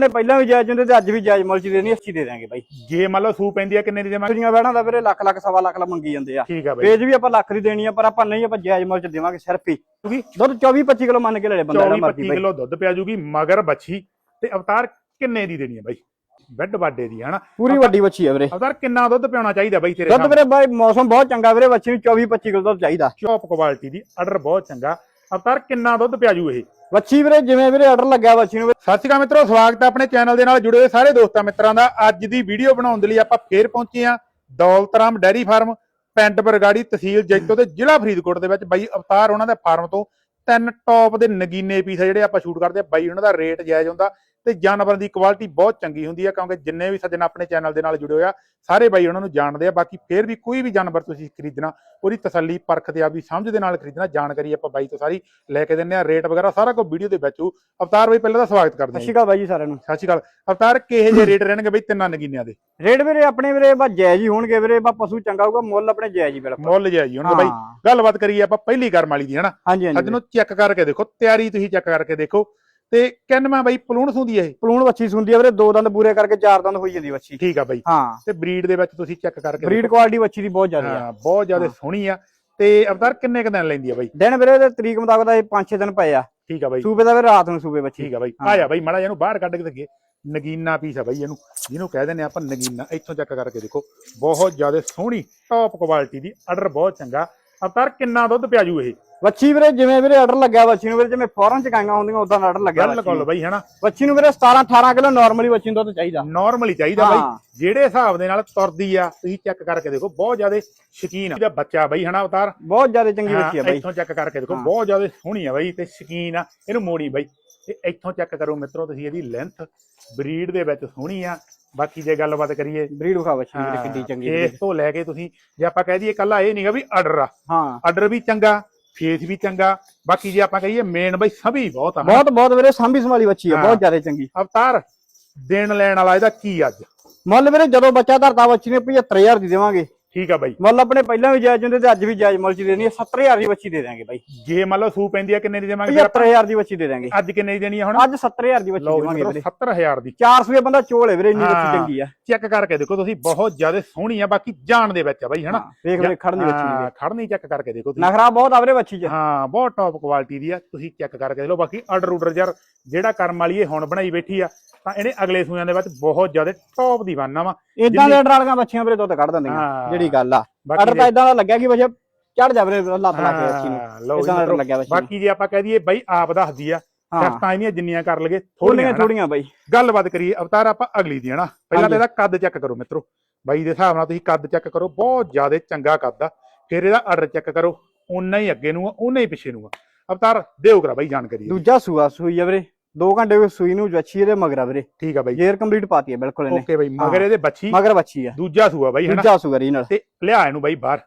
ਆਪਣੇ ਪਹਿਲਾਂ ਵੀ ਜਾਇਜ਼ ਹੁੰਦੇ ਤੇ ਅੱਜ ਵੀ ਜਾਇਜ਼ ਮੁੱਲ ਚ ਦੇਣੀ ਅੱਛੀ ਦੇ ਦਾਂਗੇ ਬਾਈ। ਜੇ ਮੰਨ ਲਓ ਸੂ ਪੈਂਦੀ ਆ ਕਿੰਨੇ ਦੀ ਦੇਵਾਂਗੇ? ਕੁੜੀਆਂ ਬਹਿਣਾ ਦਾ ਵੀਰੇ ਲੱਖ ਲੱਖ ਸਵਾ ਲੱਖ ਲਾ ਮੰਗੀ ਜਾਂਦੇ ਆ। ਠੀਕ ਆ ਬਾਈ। ਵੇਚ ਵੀ ਆਪਾਂ ਲੱਖ ਦੀ ਦੇਣੀ ਆ ਪਰ ਆਪਾਂ ਨਹੀਂ ਆਪਾਂ ਜਾਇਜ਼ ਮੁੱਲ ਚ ਦੇਵਾਂਗੇ ਸਿਰਫ ਹੀ। ਕਿਉਂਕਿ ਦੁੱਧ 24 25 ਕਿਲੋ ਮੰਨ ਕੇ ਲੈ ਲੈ ਬੰਦਾ 24 ਜਿਹੜਾ ਮਰਜ਼ੀ 25 ਬਾਈ। ਕਿਲੋ ਦੁੱਧ ਪਿਆ ਜੂਗੀ ਮਗਰ ਬੱਛੀ ਤੇ ਅਵਤਾਰ ਕਿੰਨੇ ਦੀ ਦੇਣੀ ਆ ਬਾਈ? ਬੈੱਡ ਬਾਡੇ ਦੀ ਹਨਾ? ਪੂਰੀ ਵੱਡੀ ਬੱਚੀ ਆ ਵੀਰੇ। ਅਵਤਾਰ ਕਿੰਨਾ ਦੁੱਧ ਪਿਆਉਣਾ ਚਾਹੀਦਾ ਬਾਈ ਤੇਰੇ ਦੁੱਧ ਵੀਰੇ ਬਾਈ ਮੌਸਮ ਬਹੁਤ ਚੰਗਾ ਵੀਰੇ ਬੱਚੀ ਨੂੰ 24 25 ਕਿਲੋ ਦੁੱਧ ਚਾਹੀਦਾ। ਚੌਪ ਕੁਆਲਿਟੀ ਦੀ ਆਰਡਰ ਬਹੁਤ ਚੰਗਾ। ਅਵਤਾਰ ਕਿੰਨਾ ਦੁੱਧ ਪਿਆਜੂ ਇਹ? ਬੱਚੀ ਵੀਰੇ, ਜਿਵੇਂ ਵੀਰੇ ਆਰਡਰ ਲੱਗਿਆ ਬੱਚੀ ਨੂੰ। ਸਤਿ ਸ਼੍ਰੀ ਅਕਾਲ ਮਿੱਤਰੋ, ਸਵਾਗਤ ਹੈ ਆਪਣੇ ਚੈਨਲ ਦੇ ਨਾਲ ਜੁੜੇ ਹੋਏ ਸਾਰੇ ਦੋਸਤਾਂ ਮਿੱਤਰਾਂ ਦਾ। ਅੱਜ ਦੀ ਵੀਡੀਓ ਬਣਾਉਣ ਦੇ ਲਈ ਆਪਾਂ ਫੇਰ ਪਹੁੰਚੇ ਹਾਂ ਦੌਲਤਰਾਮ ਡੈਰੀ ਫਾਰਮ, ਪਿੰਡ ਬਰਗਾੜੀ ਤਹਿਸੀਲ ਜੈਤੋ ਤੇ ਜ਼ਿਲ੍ਹਾ ਫਰੀਦਕੋਟ ਦੇ ਵਿੱਚ। ਬਾਈ ਅਵਤਾਰ ਉਹਨਾਂ ਦੇ ਫਾਰਮ ਤੋਂ ਤਿੰਨ ਟੌਪ ਦੇ ਨਗੀਨੇ ਪੀਸ ਜਿਹੜੇ ਆਪਾਂ ਸ਼ੂਟ ਕਰਦੇ ਆ। ਬਾਈ ਉਹਨਾਂ ਦਾ ਰੇਟ ਜਾਇਜ਼ ਹੁੰਦਾ। ਤੇ ਜਾਨਵਰਾਂ ਦੀ ਕੁਆਲਿਟੀ ਬਹੁਤ ਚੰਗੀ ਹੁੰਦੀ ਹੈ ਕਿਉਂਕਿ ਜਿੰਨੇ ਵੀ ਸੱਜਣ ਆਪਣੇ ਚੈਨਲ ਦੇ ਨਾਲ ਜੁੜੇ ਹੋਏ ਆ ਸਾਰੇ ਬਾਈ ਉਹਨਾਂ ਨੂੰ ਜਾਣਦੇ ਆ ਬਾਕੀ ਫੇਰ ਵੀ ਕੋਈ ਵੀ ਜਾਨਵਰ ਤੁਸੀਂ ਖਰੀਦਣਾ ਉਹਦੀ ਤਸੱਲੀ ਪਰਖ ਤੇ ਆਪਦੀ ਸਮਝ ਦੇ ਨਾਲ ਖਰੀਦਣਾ ਜਾਣਕਾਰੀ ਆਪਾਂ ਬਾਈ ਤੋਂ ਸਾਰੀ ਲੈ ਕੇ ਦਿੰਨੇ ਆ ਰੇਟ ਵਗੈਰਾ ਸਾਰਾ ਕੁਝ ਵੀਡੀਓ ਦੇ ਵਿੱਚ ਹੋਊ ਅਵਤਾਰ ਬਾਈ ਪਹਿਲਾਂ ਤਾਂ ਸਵਾਗਤ ਕਰਦੇ ਸਤਿ ਹਾਂ ਸ਼੍ਰੀ ਅਕਾਲ ਬਾਈ ਜੀ ਸਾਰਿਆਂ ਨੂੰ। ਸਤਿ ਸ਼੍ਰੀ ਅਕਾਲ। ਅਵਤਾਰ ਕਿਹੇ ਜਿਹੇ ਰੇਟ ਰਹਿਣਗੇ ਬਈ ਤਿੰਨਾਂ ਨਗੀਨਿਆਂ ਦੇ? ਰੇਟ ਵੀਰੇ ਆਪਣੇ ਵੀਰੇ ਬਾ ਜਾਇਜ਼ ਹੀ ਹੋਣਗੇ ਵੀਰੇ ਬਾ ਪਸ਼ੂ ਚੰਗਾ ਹੋਊਗਾ ਮੁੱਲ ਆਪਣੇ ਜਾਇਜ਼ ਹੀ ਬਿਲਕੁਲ। ਮੁੱਲ ਜੀ ਉਹਨਾਂ ਦਾ ਬਾਈ। ਹਾਂ, ਗੱਲਬਾਤ ਕਰੀਏ ਆਪਾਂ ਪਹਿਲੀ ਕਰਮ ਵਾਲੀ ਦੀ ਹਨਾ? ਅੱਜ ਨੂੰ ਚੈੱਕ ਕਰਕੇ ਦੇਖੋ ਤਿਆਰੀ ਤੁਸੀਂ ਚੈੱਕ ਕਰਕੇ ਦੇਖੋ। ਤੇ ਕਿੰਨਵਾਂ ਬਾਈ ਪਲੂਣ ਸੁੰਦੀ ਇਹ। ਪਲੂਣ ਬੱਚੀ ਸੁੰਦੀ ਆ ਵੀਰੇ ਦੋ ਦੰਦ ਪੂਰੇ ਕਰਕੇ ਚਾਰ ਦੰਦ ਹੋਈ ਜਾਂਦੀ ਬੱਚੀ ਠੀਕ ਆ ਬਾਈ। ਹਾਂ। ਤੇ ਬਰੀਡ ਦੇ ਵਿੱਚ ਤੁਸੀਂ ਚੈੱਕ ਕਰਕੇ ਬਰੀਡ। ਕੁਆਲਿਟੀ ਬੱਚੀ ਦੀ ਬਹੁਤ ਜ਼ਿਆਦਾ ਆ। ਹਾਂ ਬਹੁਤ ਜ਼ਿਆਦਾ ਹਾਂ। ਸੋਹਣੀ ਆ। ਤੇ ਅਵਤਾਰ ਕਿੰਨੇ ਕੁ ਦਿਨ ਲੈਂਦੀ ਆ ਬਾਈ? ਦਿਨ ਵੀਰੇ ਦੇ ਤਰੀਕ ਮੁਤਾਬਕ ਦਾ ਇਹ 5-6 ਦਿਨ ਪਏ ਆ। ਠੀਕ ਆ ਬਾਈ। ਸੂਬੇ ਦਾ ਵੀਰੇ ਰਾਤ ਨੂੰ ਸੂਬੇ ਬੱਚੀ ਠੀਕ ਆ ਬਾਈ। ਹਾਂ। ਆ ਜਾ ਬਾਈ ਮਾੜਾ ਇਹਨੂੰ ਬਾਹਰ ਕੱਢ ਕੇ ਦੇਖੀਏ ਨਗੀਨਾ ਪੀਸ ਆ ਬਾਈ ਇਹਨੂੰ। ਜਿਹਨੂੰ ਕਹਿ ਦਿੰਦੇ ਆਪਾਂ ਨਗੀਨਾ। ਇੱਥੋਂ ਚੈੱਕ ਕਰਕੇ ਦੇਖੋ। ਬਹੁਤ ਜ਼ਿਆਦਾ ਸੋਹਣੀ ਟੌਪ ਕੁਆਲਿਟੀ ਦੀ। ਆਰਡਰ ਬਹੁਤ ਚੰਗਾ। ਅਵਤਾਰ ਕਿੰਨਾ ਦੁੱਧ ਪਿਆ ਜੂ ਇਹ? ਬੱਚੀ ਵੀਰੇ ਜਿਵੇਂ ਵੀਰੇ ਆਰਡਰ ਲੱਗਿਆ ਬੱਚੀ ਨੂੰ ਵੀਰੇ ਜਿਵੇਂ ਫੌਰਨ ਚ ਕਾਂਗਾ ਹੁੰਦੀਆਂ ਉਦਾਂ ਆਰਡਰ ਲੱਗਿਆ ਗੱਲ ਬੱਚੀ ਕੋਲ ਨੂੰ। ਬਾਈ ਹਨਾ? ਬੱਚੀ ਨੂੰ ਵੀਰੇ 17-18 ਕਿਲੋ ਨਾਰਮਲੀ ਬੱਚੀ ਨੂੰ ਦੁੱਧ ਚਾਹੀਦਾ। ਨਾਰਮਲੀ ਚਾਹੀਦਾ ਬਾਈ। ਜਿਹੜੇ ਹਿਸਾਬ ਦੇ ਨਾਲ ਤੁਰਦੀ ਆ ਤੁਸੀਂ ਚੈੱਕ ਕਰਕੇ ਦੇਖੋ ਬਹੁਤ ਜ਼ਿਆਦਾ ਸ਼ਕੀਨ ਆ। ਇਹਦਾ ਬੱਚਾ ਬਾਈ ਹਨਾ ਅਵਤਾਰ? ਬਹੁਤ ਜ਼ਿਆਦਾ ਚੰਗੀ ਬੱਚੀ ਆ ਬਾਈ। ਇੱਥੋਂ ਚੈੱਕ ਕਰਕੇ ਦੇਖੋ। ਬਹੁਤ ਜ਼ਿਆਦਾ ਸੋਹਣੀ ਆ ਬਾਈ ਤੇ ਸ਼ਕੀਨ ਆ। ਇਹਨੂੰ ਮੋੜੀ ਬਾਈ। ਤੇ ਇੱਥੋਂ ਚੈੱਕ ਕਰੋ ਮਿੱਤਰੋ ਤੁਸੀਂ ਇਹਦੀ ਲੈਂਥ ਬਰੀਡ ਦੇ ਵਿੱਚ ਸੋਹਣੀ ਆ। ਬਾਕੀ ਜੇ ਗੱਲਬਾਤ ਕਰੀਏ ਬਰੀਡ ਵਿਖਾ ਬੱਚੀ ਕਿੱਡੀ ਚੰਗੀ ਫੇਸ ਤੋਂ ਲੈ ਕੇ ਤੁਸੀਂ ਜੇ ਆਪਾਂ ਕਹਿ ਦਈਏ ਕੱਲਾ ਇਹ ਨਹੀਂਗਾ ਵੀ ਆਰਡਰ ਆ। ਹਾਂ। ਆਰਡਰ ਵੀ ਚੰਗਾ। ਫੇਸ ਵੀ ਚੰਗਾ ਬਾਕੀ ਜੇ ਆਪਾਂ ਕਹੀਏ ਮੇਨ ਬਾਈ ਸਭੀ ਬਹੁਤ ਆ। ਬਹੁਤ ਬਹੁਤ ਵੀਰੇ ਸਾਂਭੀ ਸੰਭਾਲੀ ਬੱਚੀ ਆ। ਬਹੁਤ ਜ਼ਿਆਦਾ ਚੰਗੀ ਅਵਤਾਰ ਦੇਣ ਲੈਣ ਵਾਲਾ ਇਹਦਾ ਕੀ ਅੱਜ ਮੁੱਲ ਵੀਰੇ ਜਦੋਂ ਬੱਚਾ ਧਰਦਾ ਬੱਚੀ ਨੇ 75000 ਦੀ ਦੇਵਾਂਗੇ ਠੀਕ ਆ ਬਾਈ। ਮੁੱਲ ਆਪਣੇ ਪਹਿਲਾਂ ਵੀ ਜਾਇਜ਼ ਹੁੰਦੇ ਤੇ ਅੱਜ ਵੀ ਜਾਇਜ਼ ਮੁੱਲ ਚ ਦੇਣੀ ਆ 70000 ਦੀ ਬੱਚੀ ਦੇ ਦਾਂਗੇ ਬਾਈ। ਜੇ ਮੰਨ ਲਓ ਸੂ ਪੈਂਦੀ ਆ ਕਿੰਨੇ ਦੀ ਦੇਵਾਂਗੇ ਫਿਰ ਆਪਾਂ? 75000 ਦੀ ਬੱਚੀ ਦੇ ਦਾਂਗੇ ਅੱਜ ਕਿੰਨੇ ਦੀ ਦੇਣੀ ਆ ਹੁਣ? ਅੱਜ 70000 ਦੀ ਬੱਚੀ ਦੇਵਾਂਗੇ ਵੀਰੇ। 70000 ਦੀ। 400 ਰੁਪਏ ਬੰਦਾ ਚੋਲ ਹੈ ਵੀਰੇ ਇੰਨੀ ਬੱਚੀ ਹਾਂ। ਚੰਗੀ ਆ। ਚੈੱਕ ਕਰਕੇ ਦੇਖੋ ਤੁਸੀਂ ਬਹੁਤ ਜ਼ਿਆਦਾ ਸੋਹਣੀ ਆ ਬਾਕੀ ਜਾਣ ਦੇ ਵਿੱਚ ਆ ਬਾਈ ਹਨਾ? ਹਾਂ, ਵੇਖ ਵੇਖ ਖੜਨੀ ਬੱਚੀ ਹਾਂ, ਵੀਰੇ। ਖੜਨੀ ਚੈੱਕ ਕਰਕੇ ਦੇਖੋ ਤੁਸੀਂ। ਨਖਰਾ ਬਹੁਤ ਆ ਵੀਰੇ ਬੱਚੀ ਚ। ਹਾਂ ਬਹੁਤ ਟੌਪ ਕੁਆਲਿਟੀ ਦੀ ਆ ਤੁਸੀਂ ਚੈੱਕ ਕਰਕੇ ਦੇਖ ਲਓ ਬਾਕੀ ਆਰਡਰ ਉਡਰ ਯਾਰ ਜਿਹੜਾ ਕਰਮ ਵਾਲੀ ਇਹ ਹੁਣ ਬਣਾਈ ਬੈਠੀ ਆ ਤਾਂ ਇਹਨੇ ਅਗਲੇ ਸੂਆਂ ਦੇ ਵਿੱਚ ਬਹੁਤ ਜ਼ਿਆਦਾ ਟੌਪ ਦੀ ਬਾਨਾ ਵਾ। ਇਦਾਂ ਦੇ ਆਰਡਰ ਵਾਲੀਆਂ ਬੱਚੀਆਂ ਵੀਰੇ ਦੁੱਧ ਕੱਢ ਦਿੰਦੀਆਂ ਹਾਂ। ਜਿਹੜੀ ਗੱਲ ਆ। ਬਾਕੀ ਆਰਡਰ ਤਾਂ ਇਦਾਂ ਦਾ ਲੱਗਿਆ ਕਿ ਬੱਚਾ ਚੜ ਜਾ ਵੀਰੇ ਲੱਤ ਲਾ ਕੇ ਨੂੰ ਜੀ ਇਦਾਂ ਦਾ ਆਰਡਰ ਲੱਗਿਆ ਨੂੰ ਬਾਕੀ ਜੇ ਆਪਾਂ ਕਹਿ ਦਈਏ ਬਾਈ ਆਪ ਦੱਸਦੀ ਆ ਹਾਂ। ਸ਼ਰਤਾਂ ਇਹਦੀਆਂ ਜਿੰਨੀਆਂ ਕਰ ਲਗੇ ਥੋੜੀਆਂ ਥੋੜੀਆਂ ਬਾਈ। ਗੱਲਬਾਤ ਕਰੀਏ ਅਵਤਾਰ ਆਪਾਂ ਅਗਲੀ ਦੀ ਹਨਾ। ਪਹਿਲਾਂ ਤਾਂ। ਇਹਦਾ ਕੱਦ ਚੈੱਕ ਕਰੋ ਮਿੱਤਰੋ। ਬਾਈ ਦੇ ਹਿਸਾਬ ਨਾਲ ਤੁਸੀਂ ਕੱਦ ਚੈੱਕ ਕਰੋ ਬਹੁਤ ਜ਼ਿਆਦਾ ਚੰਗਾ ਕੱਦ ਆ। ਫਿਰ ਇਹਦਾ ਆਰਡਰ ਚੈੱਕ ਕਰੋ ਉਨਾ ਹੀ ਅੱਗੇ ਨੂੰ ਆ ਉਨਾ ਹੀ ਪਿੱਛੇ ਨੂੰ ਆ। ਅਵਤਾਰ ਦਿਓ ਕਰਾ ਬਾਈ ਜਾਣਕਾਰੀ। ਦੂਜਾ ਸੂਆ ਸੂਈ ਆ ਵੀਰੇ। 2 ਘੰਟੇ ਵਿੱਚ ਸੂਈ ਨੂੰ ਜੱਛੀ ਇਹਦੇ ਮਗਰਾ ਵੀਰੇ। ਠੀਕ ਆ ਬਾਈ। ਗੇਅਰ ਕੰਪਲੀਟ ਪਾਤੀ ਹੈ ਬਿਲਕੁਲ ਇਹਨੇ। ਓਕੇ ਬਾਈ ਮਗਰ। ਇਹਦੇ ਬੱਚੀ ਮਗਰ ਬੱਚੀ ਆ। ਦੂਜਾ ਸੂਆ ਬਾਈ ਹਨਾ? ਦੂਜਾ ਸੂਆ ਰੀਨਲ ਤੇ ਲਿਆ ਇਹਨੂੰ ਬਾਈ ਬਾਹਰ।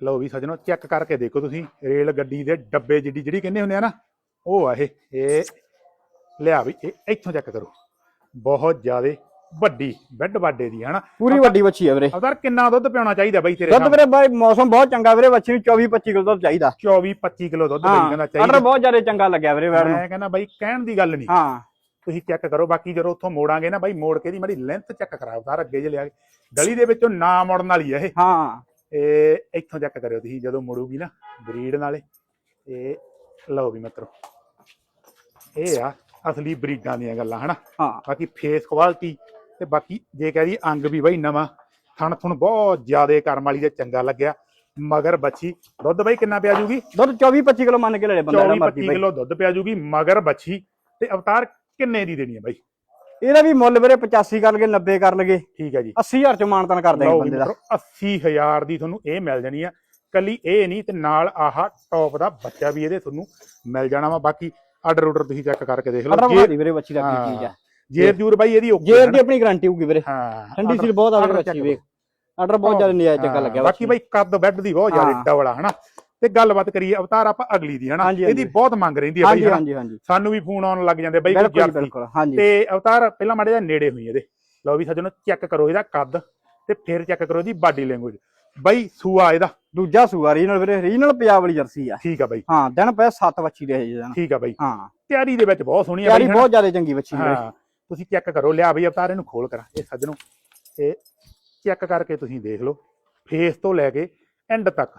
ਲਓ ਵੀ ਸੱਜਣੋ ਚੈੱਕ ਕਰਕੇ ਦੇਖੋ ਤੁਸੀਂ ਰੇਲ ਗੱਡੀ ਦੇ ਡੱਬੇ ਜਿੱਡੀ ਜਿਹੜੀ ਕਹਿੰਦੇ ਹੁੰਦੇ ਆ ਨਾ ਉਹ ਆ ਇਹ। ਇਹ ਲਿਆ ਵੀ ਇਹ ਇੱਥੋਂ ਚੈੱਕ ਕਰੋ। ਬਹੁਤ ਜ਼ਿਆਦਾ ਵੱਡੀ ਬੈੱਡ ਬਾਡੇ ਦੀ ਹਨਾ? ਪੂਰੀ ਵੱਡੀ ਬੱਚੀ ਆ ਵੀਰੇ। ਅਵਤਾਰ ਕਿੰਨਾ ਦੁੱਧ ਪਿਆਉਣਾ ਚਾਹੀਦਾ ਬਾਈ ਤੇਰੇ ਦੁੱਧ? ਵੀਰੇ ਬਾਈ ਮੌਸਮ ਬਹੁਤ ਚੰਗਾ ਵੀਰੇ ਬੱਚੀ ਨੂੰ 24 25 ਕਿਲੋ ਦੁੱਧ ਚਾਹੀਦਾ। 24 25 ਕਿਲੋ ਦੁੱਧ ਬਾਈ ਕਹਿੰਦਾ ਆਰਡਰ ਚਾਹੀਦਾ। ਬਹੁਤ ਜ਼ਿਆਦਾ ਚੰਗਾ ਲੱਗਿਆ ਵੀਰੇ ਵੈਰ ਨੂੰ। ਮੈਂ ਕਹਿੰਦਾ ਬਾਈ ਕਹਿਣ ਦੀ ਗੱਲ ਨਹੀਂ। ਹਾਂ। ਤੁਸੀਂ ਚੈੱਕ ਕਰੋ ਬਾਕੀ ਜਦੋਂ ਉੱਥੋਂ ਮੋੜਾਂਗੇ ਨਾ ਬਾਈ ਮੋੜ ਕੇ ਦੀ ਮਾੜੀ ਲੈਂਥ ਚੈੱਕ ਕਰਾ ਅਵਤਾਰ ਅੱਗੇ ਜੇ ਲਿਆ ਕੇ। ਗਲੀ ਦੇ ਵਿੱਚੋਂ ਨਾ ਮੁੜਨ ਵਾਲੀ ਆ ਇਹ। ਹਾਂ। ਇਹ ਇੱਥੋਂ ਚੈੱਕ ਕਰਿਓ ਤੁਸੀਂ ਜਦੋਂ ਮੁੜੂਗੀ ਨਾ ਬਰੀਡ ਨਾਲੇ। ਇਹ ਲਓ ਵੀ ਮਿੱਤਰੋ ਇਹ ਆ ਅਸਲੀ ਬਰੀਡਾਂ ਦੀਆਂ ਗੱਲਾਂ ਹਨਾ? ਹਾਂ। ਬਾਕੀ ਫੇਸ ਕੁਆਲਿਟੀ ਤੇ ਬਾਕੀ ਜੇ ਕਹਿ ਦਈਏ ਅੰਗ ਵੀ ਬਈ ਨਵਾਂ ਥਣ ਥੁਣ ਬਹੁਤ ਜ਼ਿਆਦੇ ਕਰਮ ਵਾਲੀ ਦੇ ਚੰਗਾ ਲੱਗਿਆ। ਮਗਰ ਬੱਚੀ ਦੁੱਧ ਬਈ ਕਿੰਨਾ ਪਿਆ ਜੂਗੀ? ਦੁੱਧ 24 25 ਕਿਲੋ ਮੰਨ ਕੇ ਲੈ ਲੈ ਬੰਦਾ ਜਿਹੜਾ 24 ਮਰਜ਼ੀ 25 ਬਾਈ। ਕਿਲੋ ਦੁੱਧ ਪਿਆ ਜੂਗੀ ਮਗਰ ਬੱਚੀ ਤੇ ਅਵਤਾਰ ਕਿੰਨੇ ਦੀ ਦੇਣੀ ਹੈ ਬਾਈ? ਇਹਦਾ ਵੀ ਮੁੱਲ ਵੀਰੇ 85 ਕਰ ਲਗੇ 90 ਕਰ ਲਗੇ। ਠੀਕ ਹੈ ਜੀ। 80000 ਚ ਮਾਨਤਨ ਕਰ ਦੇਂਗੇ ਬੰਦੇ ਦਾ। ਮਿੱਤਰੋ 80000 ਦੀ ਤੁਹਾਨੂੰ ਇਹ ਮਿਲ ਜਾਣੀ ਆ। ਕੱਲੀ ਇਹ ਨਹੀਂ ਤੇ ਨਾਲ ਆਹ ਟੌਪ ਦਾ ਬੱਚਾ ਵੀ ਇਹਦੇ ਤੁਹਾਨੂੰ ਮਿਲ ਜਾਣਾ ਵਾ। ਬਾਕੀ ਆਰਡਰ ਆਰਡਰ ਤੁਸੀਂ ਚੈੱਕ ਕਰਕੇ ਦੇਖ ਆਰਡਰ ਲਓ ਬਣਾ ਦੀ ਵੀਰੇ ਬੱਚੀ ਦਾ ਕੀ ਚੀਜ਼ ਆ। ਜੇਰ ਜੂਰ ਬਾਈ ਇਹਦੀ ਓਕੇ ਜੇਰ ਦੀ ਆਪਣੀ ਗਾਰੰਟੀ ਹੋਊਗੀ ਵੀਰੇ। ਹਾਂ ਠੰਡੀ order- ਸੀ ਬਹੁਤ ਆ order ਵੀਰੇ check ਬੱਚੀ ਵੇਖ। ਆਰਡਰ ਬਹੁਤ ਜ਼ਿਆਦਾ ਨਜਾਇਜ਼ ਚੰਗਾ ਲੱਗਿਆ ਬਾਕੀ ਬਾਈ ਕੱਦ ਬੈੱਡ ਦੀ ਬਹੁਤ ਜ਼ਿਆਦਾ। ਡਬਲ ਆ ਹਨਾ? ਤੇ ਗੱਲਬਾਤ ਕਰੀਏ ਅਵਤਾਰ ਆਪਾਂ ਅਗਲੀ ਦੀ ਹਨਾ? ਇਹਦੀ। ਬਹੁਤ ਮੰਗ ਰਹਿੰਦੀ ਹੈ ਬਾਈ ਹਾਂਜੀ ਹਨਾ? ਹਾਂਜੀ ਹਾਂਜੀ। ਸਾਨੂੰ ਵੀ ਫੋਨ ਆਉਣ ਲੱਗ ਜਾਂਦੇ ਬਾਈ ਹਾਂਜੀ। ਤੇ ਅਵਤਾਰ ਪਹਿਲਾਂ ਮਾੜੇ ਜਿਹਾ ਨੇੜੇ ਹੋਈ ਇਹਦੇ। ਲਓ ਵੀ ਸੱਜਣੋ ਚੈੱਕ ਕਰੋ ਇਹਦਾ ਕੱਦ ਤੇ ਫਿਰ ਚੈੱਕ ਕਰੋ ਇਹਦੀ ਬਾਡੀ ਲੈਂਗੁਏਜ ਬਾਈ ਸੂਆ ਇਹਦਾ। ਦੂਜਾ ਸੂਆ ਰੀਨਲ ਵੀਰੇ ਰੀਨਲ ਪੰਜਾਬ ਵਾਲੀ ਜਰਸੀ ਆ। ਠੀਕ ਆ ਬਾਈ। ਹਾਂ ਦਿਨ ਪਏ 7 ਬੱਚੀ ਦੇ ਦਿਨ ਠੀਕ ਆ ਬਾਈ। ਹਾਂ। ਤਿਆਰੀ ਦੇ ਵਿੱਚ ਬਹੁਤ ਸੋਹਣੀ ਆ ਬਾਈ ਬਹੁਤ ਜ਼ਿਆਦਾ ਚੰਗੀ ਬੱਚੀ ਹਾਂ। ਤੁਸੀਂ ਚੈੱਕ ਕਰੋ ਲਿਆ ਬਈ ਅਵਤਾਰ ਇਹਨੂੰ ਖੋਲ ਕਰਾਂ ਇਹ ਸੱਜਣੋ ਇਹ ਚੈੱਕ ਕਰਕੇ ਤੁਸੀਂ ਦੇਖ ਲਓ ਫੇਸ ਤੋਂ ਲੈ ਕੇ ਐਂਡ ਤੱਕ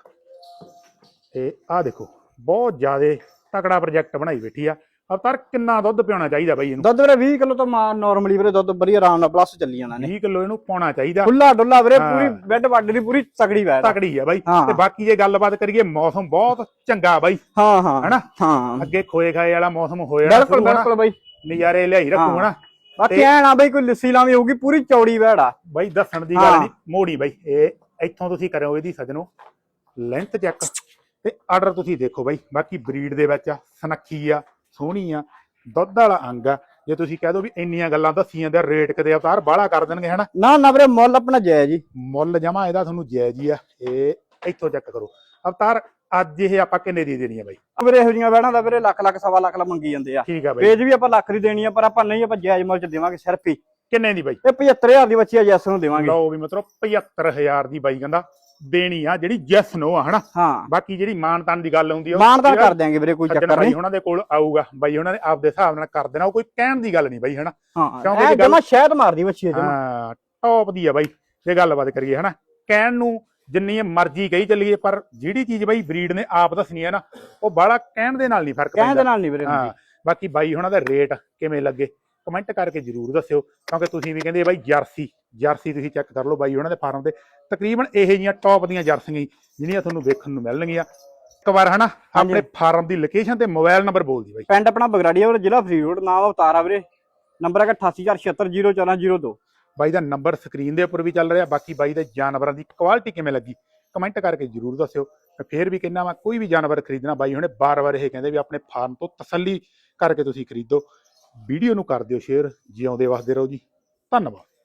ਤੇ ਆਹ ਦੇਖੋ ਬਹੁਤ ਜ਼ਿਆਦਾ ਤਕੜਾ ਪ੍ਰੋਜੈਕਟ ਬਣਾਈ ਬੈਠੀ ਆ ਅਵਤਾਰ ਕਿੰਨਾ ਦੁੱਧ ਪਿਆਉਣਾ ਚਾਹੀਦਾ ਬਈ ਇਹਨੂੰ ਦੁੱਧ ਵੀਰੇ 20 ਕਿਲੋ ਤੋਂ ਮਾਂ ਨਾਰਮਲੀ ਵੀਰੇ ਦੁੱਧ ਬੜੀ ਆਰਾਮ ਨਾਲ ਪਲੱਸ ਚੱਲੀ ਜਾਣਾ ਨੇ 20 ਕਿਲੋ ਇਹਨੂੰ ਪਾਉਣਾ ਚਾਹੀਦਾ ਖੁੱਲਾ ਡੁੱਲਾ ਵੀਰੇ। ਪੂਰੀ ਬੈੱਡ ਵੱਡ ਦੀ ਪੂਰੀ ਤਕੜੀ ਆ। ਤਕੜੀ ਆ ਬਾਈ। ਤੇ ਬਾਕੀ ਜੇ ਗੱਲਬਾਤ ਕਰੀਏ ਮੌਸਮ ਬਹੁਤ ਚੰਗਾ ਬਾਈ ਹਾਂ ਹਾਂ ਹਨਾ? ਹਾਂ ਅੱਗੇ ਖੋਏ ਖਾਏ ਵਾਲਾ ਮੌਸਮ ਹੋਇਆ ਬਿਲਕੁਲ? ਬਿਲਕੁਲ ਬਾਈ ਨਜ਼ਾਰੇ ਲਿਆਈ ਰੱਖੂ। ਹਨਾ ਬਾਕੀ ਐ ਨਾ ਬਈ ਕੋਈ ਲੱਸੀ ਲਾਵੀ ਹੋਊਗੀ ਪੂਰੀ ਚੌੜੀ ਵੈੜ। ਆ ਬਾਈ ਦੱਸਣ ਦੀ। ਗੱਲ ਨਹੀਂ ਮੋੜੀ ਬਾਈ ਇਹ ਇੱਥੋਂ ਤੁਸੀਂ ਕਰਿਓ ਇਹਦੀ ਸਜਣੋ। ਲੈਂਥ ਚੈੱਕ ਤੇ ਆਰਡਰ ਤੁਸੀਂ ਦੇਖੋ ਬਾਈ ਬਾਕੀ ਬਰੀਡ ਦੇ ਵਿੱਚ ਆ ਸਨੱਖੀ ਆ ਸੋਹਣੀ ਆ ਦੁੱਧ ਵਾਲਾ ਅੰਗ ਆ। ਜੇ ਤੁਸੀਂ ਕਹਿ ਦੋ ਵੀ ਇੰਨੀਆਂ ਗੱਲਾਂ ਦੱਸੀਆਂ ਤੇ ਰੇਟ ਕਿਤੇ ਅਵਤਾਰ ਬਾਹਲਾ ਕਰ ਦੇਣਗੇ ਹਨਾ? ਨਾ ਨਾ ਵੀਰੇ ਮੁੱਲ ਆਪਣਾ ਜਾਇਜ਼ ਜੀ ਮੁੱਲ ਜਮਾ ਇਹਦਾ ਤੁਹਾਨੂੰ ਜਾਇਜ਼ ਹੀ ਆ। ਇਹ ਇੱਥੋਂ ਚੈੱਕ ਕਰੋ। ਅਵਤਾਰ ਅੱਜ ਇਹ ਆਪਾਂ ਕਿੰਨੇ ਦੀ ਦੇਣੀ ਆ ਬਾਈ? ਵੀਰੇ ਇਹੋ ਜਿਹੀਆਂ ਵੈੜਾਂ ਦਾ ਵੀਰੇ ਲੱਖ ਲੱਖ ਸਵਾ ਲੱਖ ਲਾ ਮੰਗੀ ਜਾਂਦੇ ਆ। ਠੀਕ ਆ ਬਾਈ। ਪੇਜ ਵੀ ਆਪਾਂ ਲੱਖ ਦੀ ਦੇਣੀ ਆ ਪਰ ਆਪਾਂ ਨਹੀਂ ਆਪਾਂ ਜਾਇਜ਼ ਮੁੱਲ ਚ ਦੇਵਾਂਗੇ ਸਿਰਫ ਹੀ। ਕਿੰਨੇ ਦੀ ਬਾਈ? ਇਹ 75000 ਦੀ ਬੱਚੀ ਆ ਜੈਸ ਨੂੰ ਦੇਵਾਂਗੇ। ਲਓ ਵੀ ਮਤਲਬ 75000 ਦੀ ਬਾਈ ਕਹਿੰਦਾ ਦੇਣੀ ਆ ਜਿਹੜੀ ਜੈਸ ਨੋ ਆ ਹਨਾ? ਹਾਂ। ਬਾਕੀ ਜਿਹੜੀ ਮਾਨਤਾਨ ਦੀ ਗੱਲ ਆਉਂਦੀ ਆ ਯਾਰ ਕਰ ਦਿਆਂਗੇ ਵੀਰੇ ਕੋਈ ਚੱਕਰ ਨਹੀਂ। ਉਹਨਾਂ ਦੇ ਕੋਲ ਆਊਗਾ। ਬਾਈ ਉਹਨਾਂ ਨੇ ਆਪਦੇ ਹਿਸਾਬ ਨਾਲ ਕਰ ਦੇਣਾ ਉਹ ਕੋਈ ਕਹਿਣ ਦੀ ਗੱਲ ਨਹੀਂ ਬਾਈ ਹਨਾ? ਹਾਂ ਕਿਉਂਕਿ ਇਹ ਜਮਾ ਸ਼ਹਿਦ ਮਾਰਦੀ ਬੱਚੀ ਜਮਾ। ਹਾਂ ਟੌਪ ਦੀ ਆ ਬਾਈ। ਜੇ ਗੱਲਬਾਤ ਕਰੀਏ ਹਨਾ? ਕਹਿਣ ਨੂੰ ਜਿੰਨੀ ਮਰਜ਼ੀ ਕਹੀ ਚੱਲੀਏ ਪਰ ਜਿਹੜੀ ਚੀਜ਼ ਬਾਈ ਬਰੀਡ ਨੇ ਆਪ ਦੱਸਣੀ ਹੈ ਨਾ ਉਹ ਬਾਹਲਾ ਕਹਿਣ ਦੇ ਨਾਲ ਨਹੀਂ ਫ਼ਰਕ ਕਹਿਣ ਦੇ ਪੈਂਦਾ। ਨਾਲ ਨਹੀਂ ਵੀਰੇ ਹਾਂ ਬਾਕੀ ਬਾਈ ਉਹਨਾਂ ਦਾ ਰੇਟ ਕਿਵੇਂ ਲੱਗੇ ਕਮੈਂਟ ਕਰਕੇ ਜਰੂਰ ਦੱਸਿਓ ਕਿਉਂਕਿ ਤੁਸੀਂ ਵੀ ਕਹਿੰਦੇ ਬਾਈ ਜਰਸੀ ਜਰਸੀ ਤੁਸੀਂ ਚੈੱਕ ਕਰ ਲਓ ਬਾਈ ਉਹਨਾਂ ਦੇ ਫਾਰਮ ਤੇ ਤਕਰੀਬਨ ਇਹੋ ਜਿਹੀਆਂ ਟੌਪ ਦੀਆਂ ਜਰਸੀਆਂ ਜਿਹੜੀਆਂ ਤੁਹਾਨੂੰ ਵੇਖਣ ਨੂੰ ਮਿਲਣਗੀਆਂ। ਇੱਕ ਵਾਰ ਹਨਾ। ਆਪਣੇ ਫਾਰਮ ਦੀ ਲੋਕੇਸ਼ਨ ਤੇ ਮੋਬਾਈਲ ਨੰਬਰ ਬੋਲ ਦੀ ਬਾਈ। ਪਿੰਡ ਆਪਣਾ ਬਗਰਾੜੀਆ ਜ਼ਿਲ੍ਹਾ ਫਰੀਦਕੋਟ ਨਾਮ ਅਵਤਾਰਾ ਵੀਰੇ। ਨੰਬਰ ਹੈਗਾ 8846701402 ਬਾਈ ਦਾ ਨੰਬਰ ਸਕਰੀਨ ਦੇ ਉੱਪਰ ਵੀ ਚੱਲ ਰਿਹਾ, ਬਾਕੀ ਬਾਈ ਦੇ ਜਾਨਵਰਾਂ ਦੀ ਕੁਆਲਿਟੀ ਕਿਵੇਂ ਲੱਗੀ ਕਮੈਂਟ ਕਰਕੇ ਜਰੂਰ ਦੱਸਿਓ। ਮੈਂ ਫੇਰ ਵੀ ਕਹਿੰਦਾ ਵਾ, ਕੋਈ ਵੀ ਜਾਨਵਰ ਖਰੀਦਣਾ, ਬਾਈ ਹੁਣੇ ਬਾਰ-ਬਾਰ ਇਹ ਕਹਿੰਦੇ ਵੀ ਆਪਣੇ ਫਾਰਮ ਤੋਂ ਤਸੱਲੀ ਕਰਕੇ ਤੁਸੀਂ ਖਰੀਦੋ। ਵੀਡੀਓ ਨੂੰ ਕਰ ਦਿਓ ਸ਼ੇਅਰ ਜਿਉਂਦੇ ਵਸਦੇ ਰਹੋ ਜੀ। ਧੰਨਵਾਦ।